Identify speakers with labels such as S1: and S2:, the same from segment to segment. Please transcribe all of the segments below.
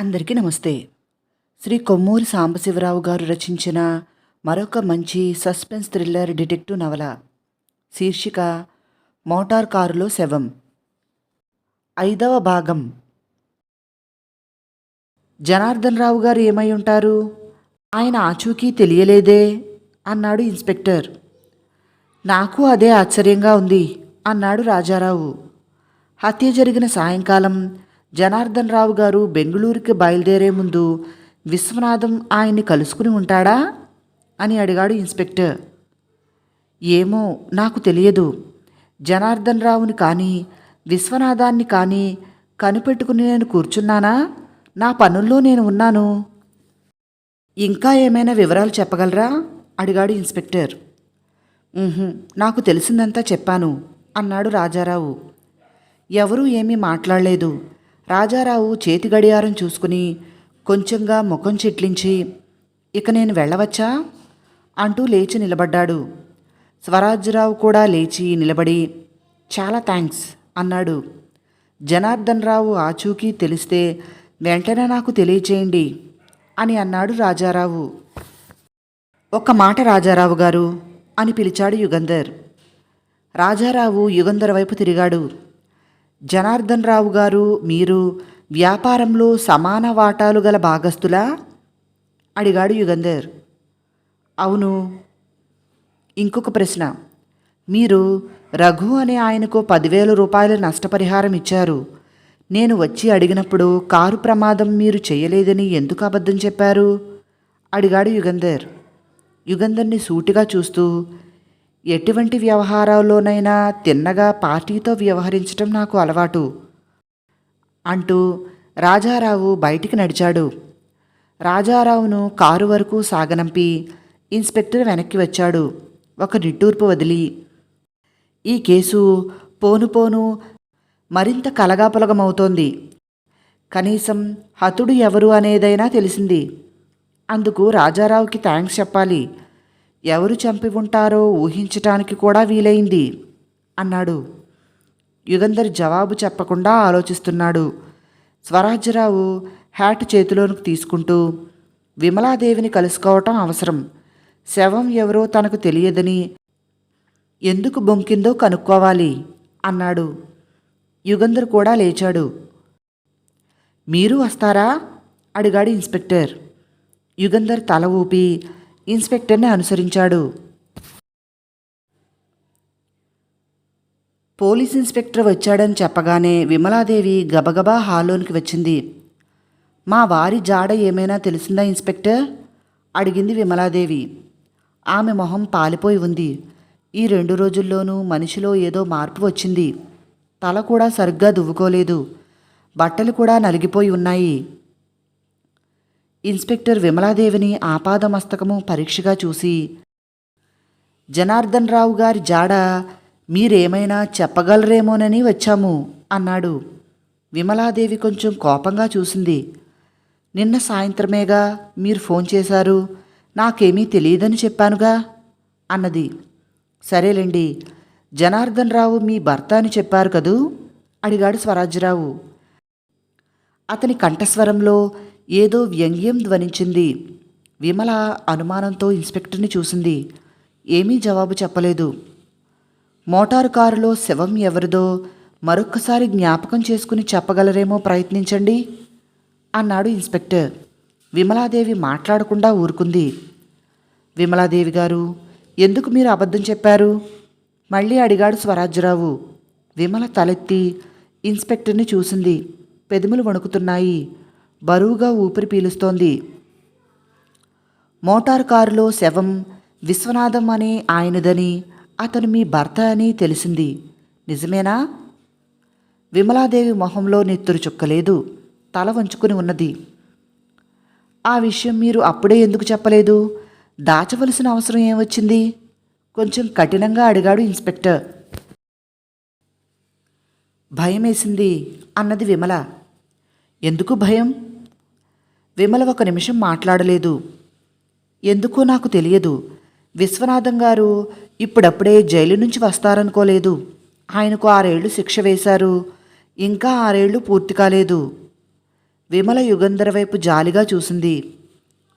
S1: అందరికీ నమస్తే. శ్రీ కొమ్మూరి సాంబశివరావు గారు రచించిన మరొక మంచి సస్పెన్స్ థ్రిల్లర్ డిటెక్టివ్ నవల. శీర్షిక మోటార్ కారులో శవం. ఐదవ భాగం. జనార్దన్ రావు గారు ఏమై ఉంటారు? ఆయన ఆచూకీ తెలియలేదే అన్నాడు ఇన్స్పెక్టర్. నాకు అదే ఆశ్చర్యంగా ఉంది అన్నాడు రాజారావు. హత్య జరిగిన సాయంకాలం జనార్దన్ రావు గారు బెంగళూరుకి బయలుదేరే ముందు విశ్వనాథం ఆయన్ని కలుసుకుని ఉంటాడా? అని అడిగాడు ఇన్స్పెక్టర్. ఏమో నాకు తెలియదు. జనార్దన్ రావుని కానీ విశ్వనాథాన్ని కానీ కనిపెట్టుకుని నేను కూర్చున్నానా? నా పనుల్లో నేను ఉన్నాను. ఇంకా ఏమైనా వివరాలు చెప్పగలరా? అడిగాడు ఇన్స్పెక్టర్. నాకు తెలిసిందంతా చెప్పాను అన్నాడు రాజారావు. ఎవరూ ఏమీ మాట్లాడలేదు. రాజారావు చేతి గడియారం చూసుకుని కొంచెంగా ముఖం చిట్లించి ఇక నేను వెళ్ళవచ్చా? అంటూ లేచి నిలబడ్డాడు. స్వరాజ్యరావు కూడా లేచి నిలబడి చాలా థ్యాంక్స్ అన్నాడు. జనార్దన్ రావు ఆచూకీ తెలిస్తే వెంటనే నాకు తెలియచేయండి అని అన్నాడు రాజారావు. ఒక్క మాట రాజారావు గారు అని పిలిచాడు యుగంధర్. రాజారావు యుగంధర్ వైపు తిరిగాడు. జనార్దన్ రావు గారు మీరు వ్యాపారంలో సమాన వాటాలు గల భాగస్థులా? అడిగాడు యుగంధర్. అవును. ఇంకొక ప్రశ్న. మీరు రఘు అనే ఆయనకు పదివేల రూపాయల నష్టపరిహారం ఇచ్చారు. నేను వచ్చి అడిగినప్పుడు కారు ప్రమాదం మీరు చేయలేదని ఎందుకు అబద్ధం చెప్పారు? అడిగాడు యుగంధర్. యుగంధర్ని సూటిగా చూస్తూ ఎటువంటి వ్యవహారాల్లోనైనా తిన్నగా పార్టీతో వ్యవహరించటం నాకు అలవాటు. అంటూ రాజారావు బయటికి నడిచాడు. రాజారావును కారు వరకు సాగనంపి ఇన్స్పెక్టర్ వెనక్కి వచ్చాడు. ఒక నిట్టూర్పు వదిలి ఈ కేసు పోను పోను మరింత కలగాపలగమవుతోంది. కనీసం హతుడు ఎవరు అనేదైనా తెలిసింది. అందుకు రాజారావుకి థ్యాంక్స్ చెప్పాలి. ఎవరు చంపి ఉంటారో ఊహించటానికి కూడా వీలైంది అన్నాడు. యుగంధర్ జవాబు చెప్పకుండా ఆలోచిస్తున్నాడు. స్వరాజ్యరావు హ్యాట్ చేతిలోనికి తీసుకుంటూ విమలాదేవిని కలుసుకోవటం అవసరం. శవం ఎవరో తనకు తెలియదని ఎందుకు బొంకిందో కనుక్కోవాలి అన్నాడు. యుగంధర్ కూడా లేచాడు. మీరు వస్తారా? అడిగాడు ఇన్స్పెక్టర్. యుగంధర్ తల ఊపి ఇన్స్పెక్టర్ని అనుసరించాడు. పోలీస్ ఇన్స్పెక్టర్ వచ్చాడని చెప్పగానే విమలాదేవి గబగబా హాల్లోనికి వచ్చింది. మా వారి జాడ ఏమైనా తెలిసిందా ఇన్స్పెక్టర్? అడిగింది విమలాదేవి. ఆమె మొహం పాలిపోయి ఉంది. ఈ రెండు రోజుల్లోనూ మనిషిలో ఏదో మార్పు వచ్చింది. తల కూడా సరిగ్గా దువ్వుకోలేదు. బట్టలు కూడా నలిగిపోయి ఉన్నాయి. ఇన్స్పెక్టర్ విమలాదేవిని ఆపాదమస్తకము పరీక్షగా చూసి జనార్దన్ రావు గారి జాడ మీరేమైనా చెప్పగలరేమోనని వచ్చాము అన్నాడు. విమలాదేవి కొంచెం కోపంగా చూసింది. నిన్న సాయంత్రమేగా మీరు ఫోన్ చేశారు నాకేమీ తెలియదని చెప్పానుగా అన్నది. సరేలేండి జనార్దన్ రావు మీ భర్త అని చెప్పారు కదూ? అడిగాడు స్వరాజ్యరావు అతని కంఠస్వరంలో ఏదో వ్యంగ్యం ధ్వనించింది. విమల అనుమానంతో ఇన్స్పెక్టర్ని చూసింది. ఏమీ జవాబు చెప్పలేదు. మోటారు కారులో శవం ఎవరిదో మరొక్కసారి జ్ఞాపకం చేసుకుని చెప్పగలరేమో ప్రయత్నించండి అన్నాడు ఇన్స్పెక్టర్. విమలాదేవి మాట్లాడకుండా ఊరుకుంది. విమలాదేవి గారు ఎందుకు మీరు అబద్ధం చెప్పారు? మళ్ళీ అడిగాడు స్వరాజ్యరావు. విమల తలెత్తి ఇన్స్పెక్టర్ని చూసింది. పెదములు వణుకుతున్నాయి. బరువుగా ఊపిరి పీలుస్తోంది. మోటార్ కారులో శవం విశ్వనాథం అనే ఆయనదని అతను మీ భర్త అని తెలిసింది. నిజమేనా? విమలాదేవి మొహంలో నెత్తురు చుక్కలేదు. తల వంచుకుని ఉన్నది. ఆ విషయం మీరు అప్పుడే ఎందుకు చెప్పలేదు? దాచవలసిన అవసరం ఏమొచ్చింది? కొంచెం కఠినంగా అడిగాడు ఇన్స్పెక్టర్. భయమేసింది అన్నది విమల. ఎందుకు భయం? విమల ఒక నిమిషం మాట్లాడలేదు. ఎందుకో నాకు తెలియదు. విశ్వనాథం గారు ఇప్పుడప్పుడే జైలు నుంచి వస్తారనుకోలేదు. ఆయనకు ఆరేళ్ళు శిక్ష వేశారు. ఇంకా ఆరేళ్ళు పూర్తి కాలేదు. విమల యుగంధర్ వైపు జాలిగా చూసింది.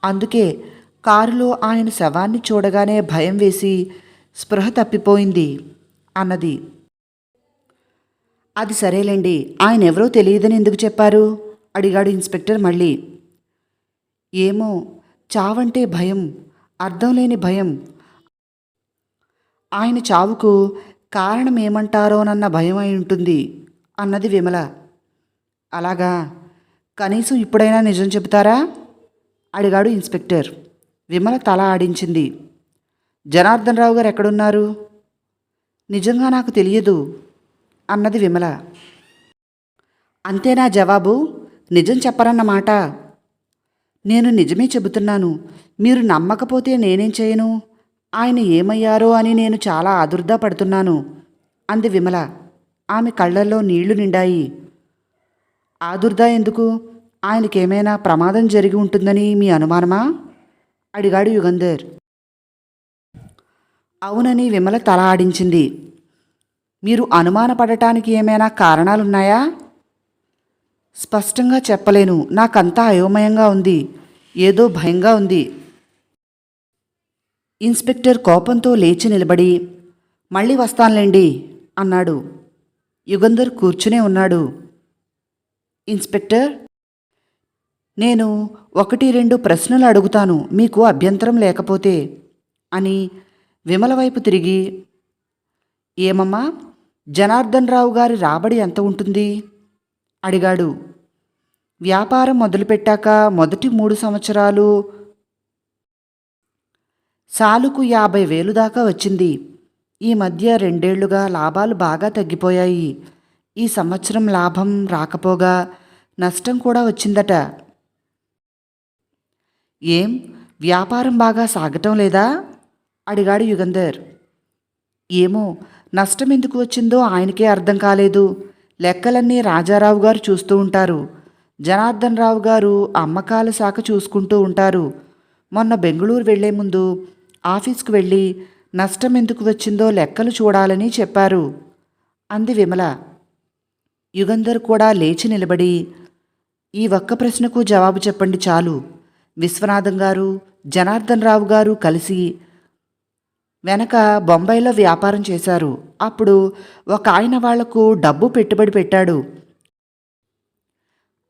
S1: అందుకే కారులో ఆయన శవాన్ని చూడగానే భయం వేసి స్పృహ తప్పిపోయింది అన్నది. అది సరేలేండి ఆయన ఎవరో తెలియదని ఎందుకు చెప్పారు? అడిగాడు ఇన్స్పెక్టర్ మళ్ళీ. ఏమో చావంటే భయం అర్థం లేని భయం. ఆయన చావుకు కారణం ఏమంటారోనన్న భయం అయి ఉంటుంది అన్నది విమల. అలాగా కనీసం ఇప్పుడైనా నిజం చెబుతారా? అడిగాడు ఇన్స్పెక్టర్. విమల తల ఆడించింది. జనార్దన్ రావు గారు ఎక్కడున్నారు? నిజంగా నాకు తెలియదు అన్నది విమల. అంతేనా జవాబు? నిజం చెప్పరన్నమాట. నేను నిజమే చెబుతున్నాను. మీరు నమ్మకపోతే నేనేం చేయను? ఆయన ఏమయ్యారో అని నేను చాలా ఆదుర్దా పడుతున్నాను. అంది విమల. ఆమె కళ్ళల్లో నీళ్ళు నిండాయి. ఆదుర్దా ఎందుకు? ఆయనకేమైనా ప్రమాదం జరిగి ఉంటుందని మీ అనుమానమా? అడిగాడు యుగంధర్. అవునని విమల తల ఆడించింది. మీరు అనుమానపడటానికి ఏమైనా కారణాలున్నాయా? స్పష్టంగా చెప్పలేను. నాకంతా అయోమయంగా ఉంది. ఏదో భయంగా ఉంది. ఇన్స్పెక్టర్ కోపంతో లేచి నిలబడి మళ్ళీ వస్తానులేండి అన్నాడు. యుగంధర్ కూర్చునే ఉన్నాడు. ఇన్స్పెక్టర్ నేను ఒకటి రెండు ప్రశ్నలు అడుగుతాను. మీకు అభ్యంతరం లేకపోతే అని విమల వైపు తిరిగి ఏమమ్మా జనార్దన్ రావు గారి రాబడి ఎంత ఉంటుంది? అడిగాడు. వ్యాపారం మొదలుపెట్టాక మొదటి మూడు సంవత్సరాలు సాలుకు యాభై వేలు దాకా వచ్చింది. ఈ మధ్య రెండేళ్ళుగా లాభాలు బాగా తగ్గిపోయాయి. ఈ సంవత్సరం లాభం రాకపోగా నష్టం కూడా వచ్చిందట. ఏం? వ్యాపారం బాగా సాగటం లేదా? అడిగాడు యుగంధర్. ఏమో నష్టం ఎందుకు వచ్చిందో ఆయనకే అర్థం కాలేదు. లెక్కలన్నీ రాజారావు గారు చూస్తూ ఉంటారు. జనార్దన్ రావు గారు అమ్మకాల శాఖ చూసుకుంటూ ఉంటారు. మొన్న బెంగళూరు వెళ్ళే ముందు ఆఫీస్కు వెళ్ళి నష్టం ఎందుకు వచ్చిందో లెక్కలు చూడాలని చెప్పారు. అంది విమల. యుగంధర్ కూడా లేచి నిలబడి ఈ ఒక్క ప్రశ్నకు జవాబు చెప్పండి చాలు. విశ్వనాథం గారు జనార్దన్ రావు గారు కలిసి వెనక బొంబాయిలో వ్యాపారం చేశారు. అప్పుడు ఒక ఆయన వాళ్ళకు డబ్బు పెట్టుబడి పెట్టాడు.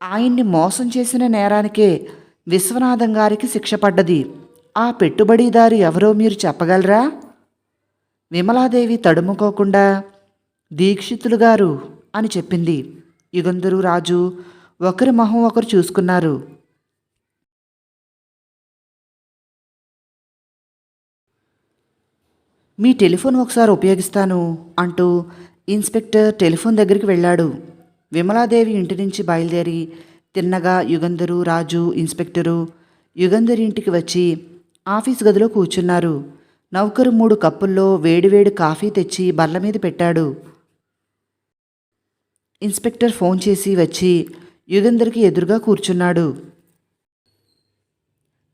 S1: ఆయన్ని మోసం చేసిన నేరానికే విశ్వనాథం గారికి శిక్ష పడ్డది. ఆ పెట్టుబడిదారు ఎవరో మీరు చెప్పగలరా? విమలాదేవి తడుముకోకుండా దీక్షితులు గారు అని చెప్పింది. యుగంధరు రాజు ఒకరి మొహం ఒకరు చూసుకున్నారు. మీ టెలిఫోన్ ఒకసారి ఉపయోగిస్తాను అంటూ ఇన్స్పెక్టర్ టెలిఫోన్ దగ్గరికి వెళ్ళాడు. విమలాదేవి ఇంటి నుంచి బయలుదేరి తిన్నగా యుగంధరు రాజు ఇన్స్పెక్టరు యుగంధర్ ఇంటికి వచ్చి ఆఫీస్ గదిలో కూర్చున్నారు. నౌకరు మూడు కప్పుల్లో వేడివేడి కాఫీ తెచ్చి బల్ల మీద పెట్టాడు. ఇన్స్పెక్టర్ ఫోన్ చేసి వచ్చి యుగంధర్కి ఎదురుగా కూర్చున్నాడు.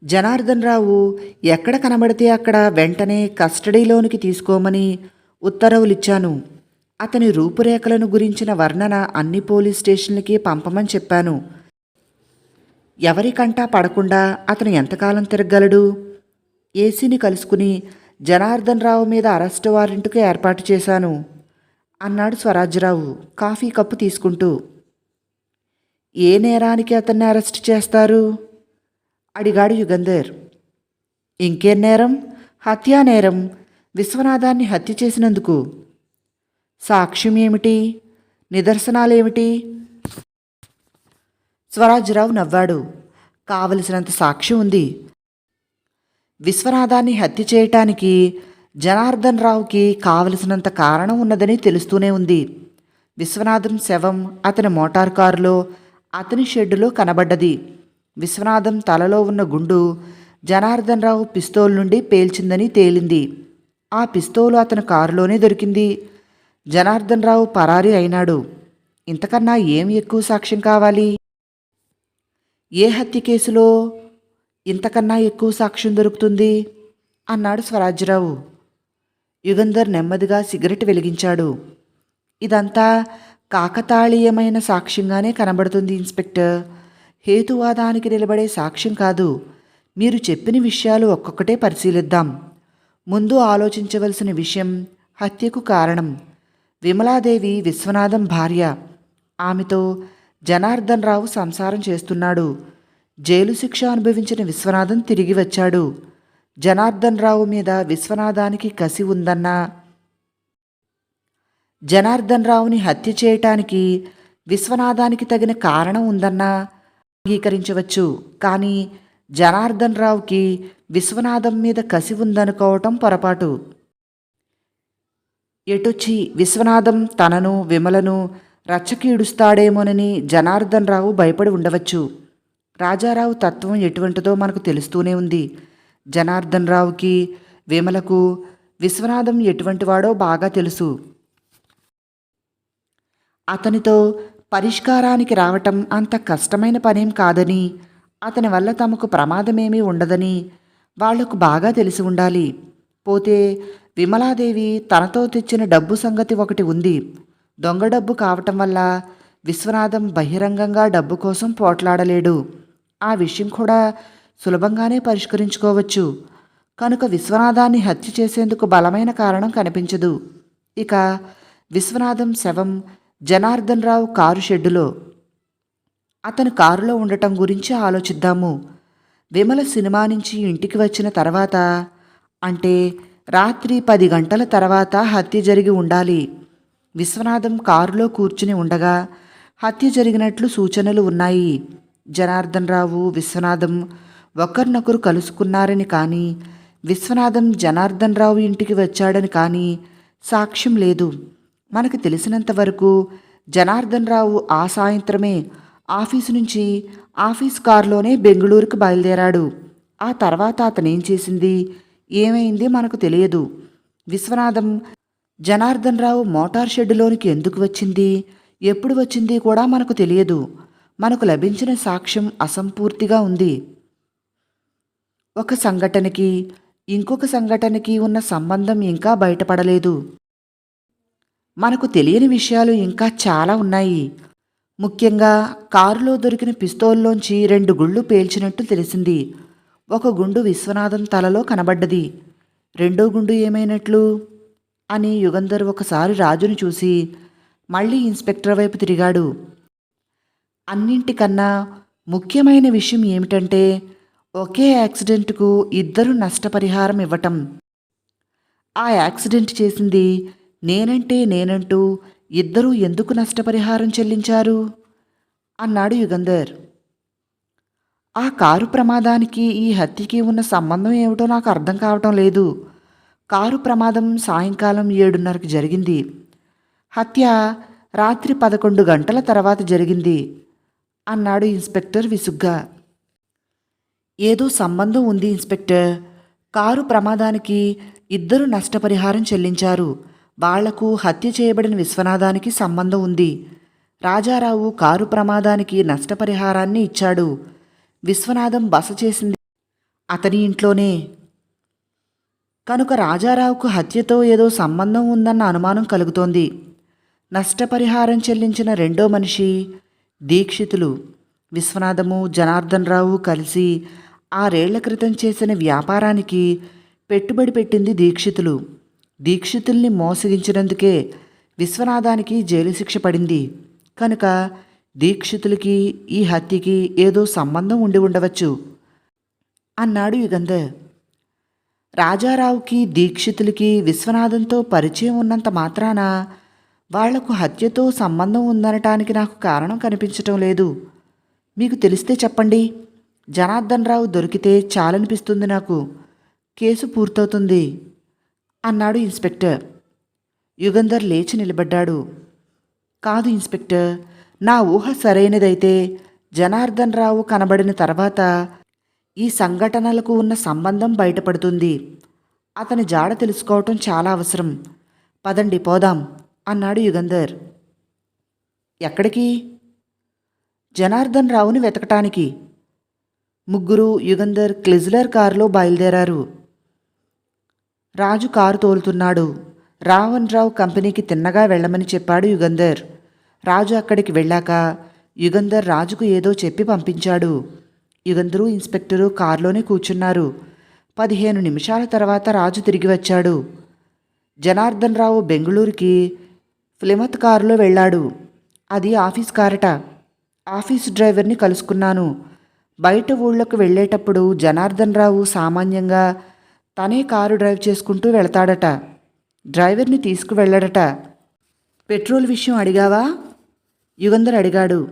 S1: జనార్దన్ రావు ఎక్కడ కనబడితే అక్కడ వెంటనే కస్టడీలోనికి తీసుకోమని ఉత్తర్వులిచ్చాను. అతని రూపురేఖలను గురించిన వర్ణన అన్ని పోలీస్ స్టేషన్లకి పంపమని చెప్పాను. ఎవరికంటా పడకుండా అతను ఎంతకాలం తిరగలడు ఏసీని కలుసుకుని జనార్దన్ రావు మీద అరెస్ట్ వారెంట్కు ఏర్పాటు చేశాను అన్నాడు స్వరాజ్యరావు కాఫీ కప్పు తీసుకుంటూ. ఏ నేరానికి అతన్ని అరెస్ట్ చేస్తారు? అడిగాడు యుగంధర్. ఇంకేం నేరం? హత్యా నేరం. విశ్వనాథాన్ని హత్య చేసినందుకు. సాక్ష్యం ఏమిటి? నిదర్శనాలేమిటి? స్వరాజ్యరావు నవ్వాడు. కావలసినంత సాక్ష్యం ఉంది. విశ్వనాథాన్ని హత్య చేయటానికి జనార్దన్ రావుకి కావలసినంత కారణం ఉన్నదని తెలుస్తూనే ఉంది. విశ్వనాథం శవం అతని మోటార్ కారులో అతని షెడ్డులో కనబడ్డది. విశ్వనాథం తలలో ఉన్న గుండు జనార్దన్ రావు పిస్తోల్ నుండి పేల్చిందని తేలింది. ఆ పిస్తోలు అతని కారులోనే దొరికింది. జనార్దన్ రావు పరారీ అయినాడు. ఇంతకన్నా ఏం ఎక్కువ సాక్ష్యం కావాలి? ఏ హత్య కేసులో ఇంతకన్నా ఎక్కువ సాక్ష్యం దొరుకుతుంది? అన్నాడు స్వరాజ్యరావు. యుగంధర్ నెమ్మదిగా సిగరెట్ వెలిగించాడు. ఇదంతా కాకతాళీయమైన సాక్ష్యంగానే కనబడుతుంది ఇన్స్పెక్టర్. హేతువాదానికి నిలబడే సాక్ష్యం కాదు. మీరు చెప్పిన విషయాలు ఒక్కొక్కటే పరిశీలిద్దాం. ముందు ఆలోచించవలసిన విషయం హత్యకు కారణం. విమలాదేవి విశ్వనాథం భార్య. ఆమెతో జనార్దన్ రావు సంసారం చేస్తున్నాడు. జైలు శిక్ష అనుభవించిన విశ్వనాథం తిరిగి వచ్చాడు. జనార్దన్ రావు మీద విశ్వనాథానికి కసి ఉందన్నా జనార్దన్ రావుని హత్య చేయటానికి విశ్వనాథానికి తగిన కారణం ఉందన్నా అంగీకరించవచ్చు. కానీ జనార్దన్ రావుకి విశ్వనాథం మీద కసి ఉందనుకోవటం పొరపాటు. ఎటొచ్చి విశ్వనాథం తనను విమలను రచ్చకీడుస్తాడేమోనని జనార్దన్ రావు భయపడి ఉండవచ్చు. రాజారావు తత్వం ఎటువంటిదో మనకు తెలుస్తూనే ఉంది. జనార్దన్ రావుకి విమలకు విశ్వనాథం ఎటువంటివాడో బాగా తెలుసు. అతనితో పరిష్కారానికి రావటం అంత కష్టమైన పనేం కాదని అతని వల్ల తమకు ప్రమాదమేమీ ఉండదని వాళ్ళకు బాగా తెలిసి ఉండాలి. పోతే విమలాదేవి తనతో తెచ్చిన డబ్బు సంగతి ఒకటి ఉంది. దొంగ డబ్బు కావటం వల్ల విశ్వనాథం బహిరంగంగా డబ్బు కోసం పోట్లాడలేడు. ఆ విషయం కూడా సులభంగానే పరిష్కరించుకోవచ్చు. కనుక విశ్వనాథాన్ని హత్య చేసేందుకు బలమైన కారణం కనిపించదు. ఇక విశ్వనాథం శవం జనార్దన్ రావు కారు షెడ్డులో. అతను కారులో ఉండటం గురించి ఆలోచిద్దాము. విమల సినిమా నుంచి ఇంటికి వచ్చిన తర్వాత అంటే రాత్రి పది గంటల తర్వాత హత్య జరిగి ఉండాలి. విశ్వనాథం కారులో కూర్చుని ఉండగా హత్య జరిగినట్లు సూచనలు ఉన్నాయి. జనార్దన్ రావు విశ్వనాథం ఒకరినొకరు కలుసుకున్నారని కానీ విశ్వనాథం జనార్దన్ రావు ఇంటికి వచ్చాడని కానీ సాక్ష్యం లేదు. మనకు తెలిసినంతవరకు జనార్దన్ రావు ఆ సాయంత్రమే ఆఫీసు నుంచి ఆఫీస్ కారులోనే బెంగళూరుకు బయలుదేరాడు. ఆ తర్వాత అతనేం చేసింది? ఏమైంది మనకు తెలియదు. విశ్వనాథం జనార్దన్ రావు మోటార్ షెడ్డులోనికి ఎందుకు వచ్చింది? ఎప్పుడు వచ్చింది కూడా మనకు తెలియదు. మనకు లభించిన సాక్ష్యం అసంపూర్తిగా ఉంది. ఒక సంఘటనకి ఇంకొక సంఘటనకి ఉన్న సంబంధం ఇంకా బయటపడలేదు. మనకు తెలియని విషయాలు ఇంకా చాలా ఉన్నాయి. ముఖ్యంగా కారులో దొరికిన పిస్తోల్లోంచి రెండు గుళ్ళు పేల్చినట్టు తెలిసింది. ఒక గుండు విశ్వనాథం తలలో కనబడ్డది. రెండో గుండు ఏమైనట్లు? అని యుగంధర్ ఒకసారి రాజును చూసి మళ్ళీ ఇన్స్పెక్టర్ వైపు తిరిగాడు. అన్నింటికన్నా ముఖ్యమైన విషయం ఏమిటంటే ఒకే యాక్సిడెంట్కు ఇద్దరు నష్టపరిహారం ఇవ్వటం. ఆ యాక్సిడెంట్ చేసింది నేనంటే నేనంటూ ఇద్దరూ ఎందుకు నష్టపరిహారం చెల్లించారు? అన్నాడు యుగంధర్. ఆ కారు ప్రమాదానికి ఈ హత్యకి ఉన్న సంబంధం ఏమిటో నాకు అర్థం కావటం లేదు. కారు ప్రమాదం సాయంకాలం ఏడున్నరకు జరిగింది. హత్య రాత్రి పదకొండు గంటల తర్వాత జరిగింది అన్నాడు ఇన్స్పెక్టర్ విసుగ్గా. ఏదో సంబంధం ఉంది ఇన్స్పెక్టర్. కారు ప్రమాదానికి ఇద్దరు నష్టపరిహారం చెల్లించారు. వాళ్ళకు హత్య చేయబడిన విశ్వనాథానికి సంబంధం ఉంది. రాజారావు కారు ప్రమాదానికి నష్టపరిహారాన్ని ఇచ్చాడు. విశ్వనాథం బస చేసింది. అతని ఇంట్లోనే. కనుక రాజారావుకు హత్యతో ఏదో సంబంధం ఉందన్న అనుమానం కలుగుతోంది. నష్టపరిహారం చెల్లించిన రెండో మనిషి దీక్షితులు. విశ్వనాథము జనార్దన్ రావు కలిసి ఆరేళ్ళ క్రితం చేసిన వ్యాపారానికి పెట్టుబడి పెట్టింది దీక్షితులు. దీక్షితుల్ని మోసగించినందుకే విశ్వనాథానికి జైలు శిక్ష పడింది. కనుక దీక్షితులకి ఈ హత్యకి ఏదో సంబంధం ఉండి ఉండవచ్చు. అన్నాడు యుగంధర్. రాజారావుకి దీక్షితులకి విశ్వనాథంతో పరిచయం ఉన్నంత మాత్రాన వాళ్ళకు హత్యతో సంబంధం ఉందనటానికి నాకు కారణం కనిపించటం లేదు. మీకు తెలిస్తే చెప్పండి. జనార్దన్ రావు దొరికితే చాలనిపిస్తుంది నాకు. కేసు పూర్తవుతుంది. అన్నాడు ఇన్స్పెక్టర్. యుగంధర్ లేచి నిలబడ్డాడు. కాదు ఇన్స్పెక్టర్ నా ఊహ సరైనదైతే జనార్దన్ రావు కనబడిన తర్వాత ఈ సంఘటనలకు ఉన్న సంబంధం బయటపడుతుంది. అతని జాడ తెలుసుకోవటం చాలా అవసరం. పదండి పోదాం అన్నాడు యుగంధర్. ఎక్కడికి? జనార్దన్ రావుని వెతకటానికి. ముగ్గురు యుగంధర్ క్లిజ్లర్ కారులో బయలుదేరారు. రాజు కారు తోలుతున్నాడు. రావణ్ రావు కంపెనీకి తిన్నగా వెళ్ళమని చెప్పాడు యుగంధర్. రాజు అక్కడికి వెళ్ళాక యుగంధర్ రాజుకు ఏదో చెప్పి పంపించాడు. యుగంధరు ఇన్స్పెక్టరు కారులోనే కూర్చున్నారు. పదిహేను నిమిషాల తర్వాత రాజు తిరిగి వచ్చాడు. జనార్దన్ రావు బెంగళూరుకి ఫ్లిమత్ కారులో వెళ్ళాడు. అది ఆఫీస్ కారట. ఆఫీస్ డ్రైవర్ని కలుసుకున్నాను. బయట ఊళ్ళకు వెళ్ళేటప్పుడు జనార్దన్ రావు సామాన్యంగా తనే కారు డ్రైవ్ చేసుకుంటూ వెళతాడట. డ్రైవర్ని తీసుకువెళ్ళడట. పెట్రోల్ విషయం అడిగావా? యుగంధర్ అడిగాడు.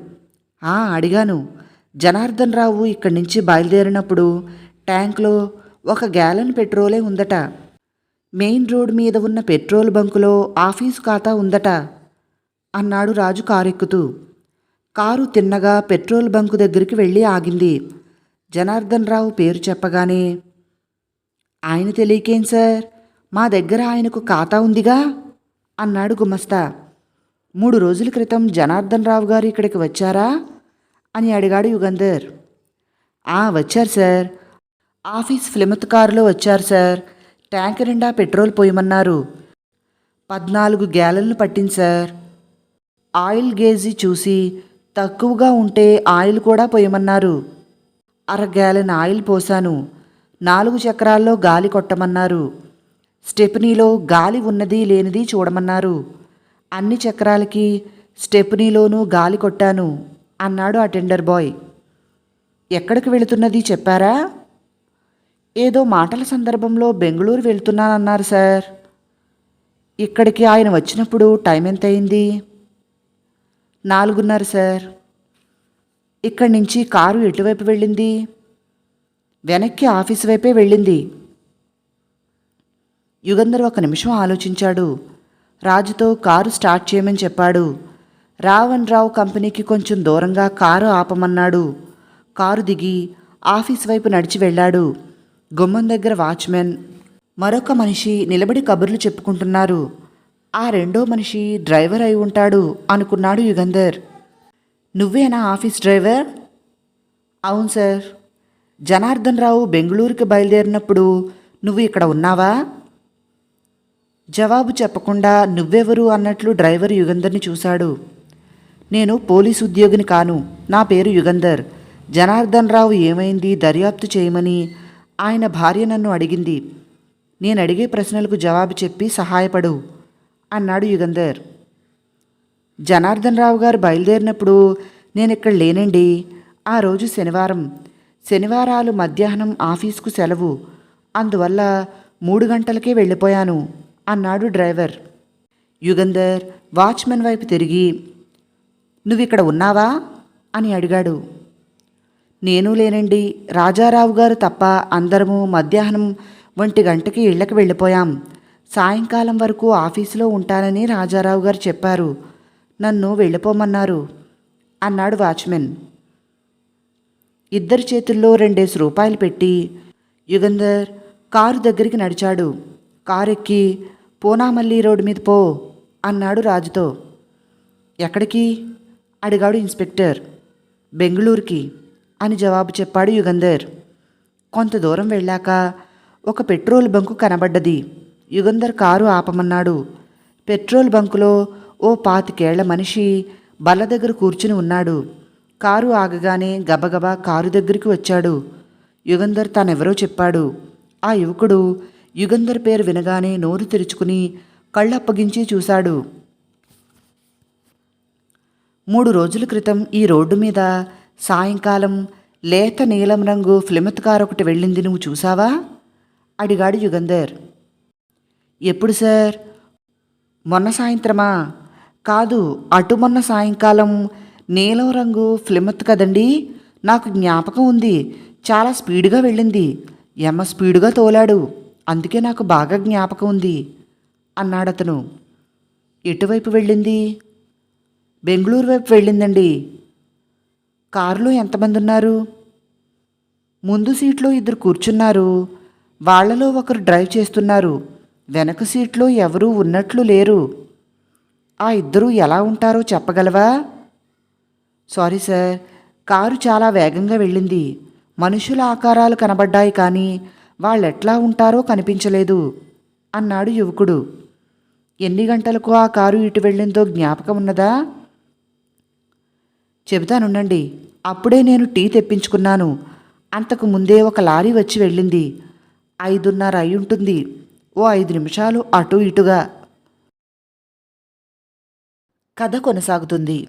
S1: ఆ అడిగాను. జనార్దన్ రావు ఇక్కడి నుంచి బయలుదేరినప్పుడు ట్యాంక్లో ఒక గ్యాలన్ పెట్రోలే ఉందట. మెయిన్ రోడ్ మీద ఉన్న పెట్రోల్ బంకులో ఆఫీసు ఖాతా ఉందట అన్నాడు రాజు కారెక్కుతూ. కారు తిన్నగా పెట్రోల్ బంకు దగ్గరికి వెళ్ళి ఆగింది. జనార్దన్ రావు పేరు చెప్పగానే ఆయన తెలియకేం సార్? మా దగ్గర ఆయనకు ఖాతా ఉందిగా? అన్నాడు గుమస్తా. మూడు రోజుల క్రితం జనార్దన్ రావు గారు ఇక్కడికి వచ్చారా? అని అడిగాడు యుగంధర్. ఆ వచ్చారు సార్. ఆఫీస్ ఫ్లిమత్ కారులో వచ్చారు సార్. ట్యాంక్ నిండా పెట్రోల్ పోయమన్నారు. పద్నాలుగు గ్యాలన్లు పట్టింది సార్. ఆయిల్ గేజీ చూసి తక్కువగా ఉంటే ఆయిల్ కూడా పోయమన్నారు. అర గ్యాలన్ ఆయిల్ పోశాను నాలుగు చక్రాల్లో గాలి కొట్టమన్నారు. స్టెప్నీలో గాలి ఉన్నది లేనిది చూడమన్నారు. అన్ని చక్రాలకి స్టెప్నీలోనూ గాలి కొట్టాను అన్నాడు ఆ టెండర్ బాయ్. ఎక్కడికి వెళుతున్నది చెప్పారా? ఏదో మాటల సందర్భంలో బెంగళూరు వెళ్తున్నానన్నారు సార్. ఇక్కడికి ఆయన వచ్చినప్పుడు టైం ఎంత అయింది నాలుగున్నర సార్. ఇక్కడి నుంచి కారు ఎటువైపు వెళ్ళింది? వెనక్కి ఆఫీస్ వైపే వెళ్ళింది. యుగంధర్ ఒక నిమిషం ఆలోచించాడు. రాజుతో కారు స్టార్ట్ చేయమని చెప్పాడు. రావణ్ రావు కంపెనీకి కొంచెం దూరంగా కారు ఆపమన్నాడు. కారు దిగి ఆఫీస్ వైపు నడిచి వెళ్ళాడు. గుమ్మం దగ్గర వాచ్మెన్ మరొక మనిషి నిలబడి కబుర్లు చెప్పుకుంటున్నారు. ఆ రెండో మనిషి డ్రైవర్ అయి ఉంటాడు అనుకున్నాడు యుగంధర్. నువ్వేనా ఆఫీస్ డ్రైవర్? అవును సార్. జనార్దన్ రావు బెంగళూరుకి బయలుదేరినప్పుడు నువ్వు ఇక్కడ ఉన్నావా? జవాబు చెప్పకుండా నువ్వెవరు? అన్నట్లు డ్రైవర్ యుగంధర్ని చూశాడు. నేను పోలీసు ఉద్యోగిని కాను నా పేరు యుగంధర్. జనార్దన్ రావు ఏమైంది? దర్యాప్తు చేయమని ఆయన భార్య నన్ను అడిగింది. నేను అడిగే ప్రశ్నలకు జవాబు చెప్పి సహాయపడు అన్నాడు యుగంధర్. జనార్దన్ రావు గారు బయలుదేరినప్పుడు నేను ఇక్కడ లేనండి. ఆ రోజు శనివారం. శనివారాలు మధ్యాహ్నం ఆఫీస్కు సెలవు. అందువల్ల మూడు గంటలకే వెళ్ళిపోయాను అన్నాడు డ్రైవర్. యుగంధర్ వాచ్మెన్ వైపు తిరిగి నువ్విక్కడ ఉన్నావా? అని అడిగాడు. నేను లేనండి. రాజారావు గారు తప్ప అందరము మధ్యాహ్నం ఒంటి గంటకి ఇళ్ళకి వెళ్ళిపోయాం. సాయంకాలం వరకు ఆఫీసులో ఉంటానని రాజారావు గారు చెప్పారు. నన్ను వెళ్ళిపోమన్నారు అన్నాడు వాచ్మెన్. ఇద్దరి చేతుల్లో రెండేసి రూపాయలు పెట్టి యుగంధర్ కారు దగ్గరికి నడిచాడు. కారు ఎక్కి పూనామల్లి రోడ్డు మీద పో అన్నాడు రాజుతో. ఎక్కడికి? అడిగాడు ఇన్స్పెక్టర్. బెంగళూరుకి అని జవాబు చెప్పాడు యుగంధర్. కొంత దూరం వెళ్ళాక ఒక పెట్రోల్ బంకు కనబడ్డది. యుగంధర్ కారు ఆపమన్నాడు. పెట్రోల్ బంకులో ఓ పాతికేళ్ళ మనిషి బల్ల దగ్గర కూర్చుని ఉన్నాడు. కారు ఆగగానే గబగబా కారు దగ్గరికి వచ్చాడు. యుగంధర్ తానెవరో చెప్పాడు. ఆ యువకుడు యుగంధర్ పేరు వినగానే నోరు తెరుచుకుని కళ్ళప్పగించి చూశాడు. మూడు రోజుల క్రితం ఈ రోడ్డు మీద సాయంకాలం లేత నీలం రంగు ఫ్లిమత్ కారు ఒకటి వెళ్ళింది. నువ్వు చూసావా అడిగాడు యుగంధర్. ఎప్పుడు సార్? మొన్న సాయంత్రమా? కాదు అటు మొన్న సాయంకాలం నీలం రంగు ఫ్లిమత్ కదండి? నాకు జ్ఞాపకం ఉంది. చాలా స్పీడ్గా వెళ్ళింది. ఎమ్మ స్పీడ్గా తోలాడు. అందుకే నాకు బాగా జ్ఞాపకం ఉంది. అన్నాడతను ఎటువైపు వెళ్ళింది? బెంగళూరు వైపు వెళ్ళిందండి. కారులో ఎంతమంది ఉన్నారు? ముందు సీట్లో ఇద్దరు కూర్చున్నారు. వాళ్ళలో ఒకరు డ్రైవ్ చేస్తున్నారు. వెనక సీట్లో ఎవరూ ఉన్నట్లు లేరు. ఆ ఇద్దరూ ఎలా ఉంటారో చెప్పగలవా? సారీ సార్ కారు చాలా వేగంగా వెళ్ళింది. మనుషుల ఆకారాలు కనబడ్డాయి కానీ వాళ్ళెట్లా ఉంటారో కనిపించలేదు అన్నాడు యువకుడు. ఎన్ని గంటలకు ఆ కారు ఇటు వెళ్ళిందో జ్ఞాపకం ఉన్నదా? చెబుతానుండండి అప్పుడే నేను టీ తెప్పించుకున్నాను. అంతకు ముందే ఒక లారీ వచ్చి వెళ్ళింది. ఐదున్నర అయి ఉంటుంది ఓ ఐదు నిమిషాలు అటు ఇటుగా. కథ కొనసాగుతుంది.